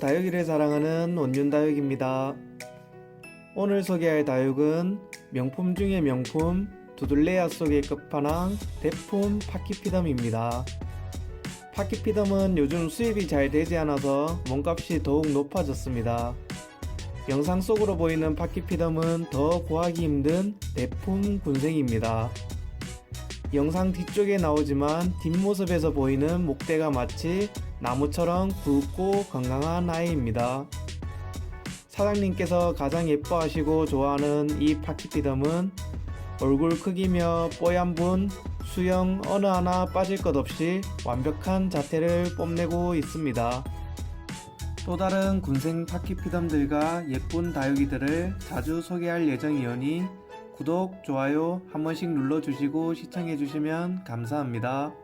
다육이를 사랑하는 온윤다육입니다. 오늘 소개할 다육은 명품 중의 명품 두들레아 속의 끝판왕 대품 파키피덤입니다. 파키피덤은 요즘 수입이 잘 되지 않아서 몸값이 더욱 높아졌습니다. 영상 속으로 보이는 파키피덤은 더 구하기 힘든 대품 군생입니다. 영상 뒤쪽에 나오지만 뒷모습에서 보이는 목대가 마치 나무처럼 굵고 건강한 아이입니다. 사장님께서 가장 예뻐하시고 좋아하는 이 파키피덤은 얼굴 크기며 뽀얀 분, 수영 어느 하나 빠질 것 없이 완벽한 자태를 뽐내고 있습니다. 또 다른 군생 파키피덤들과 예쁜 다육이들을 자주 소개할 예정이오니 구독, 좋아요 한 번씩 눌러주시고 시청해주시면 감사합니다.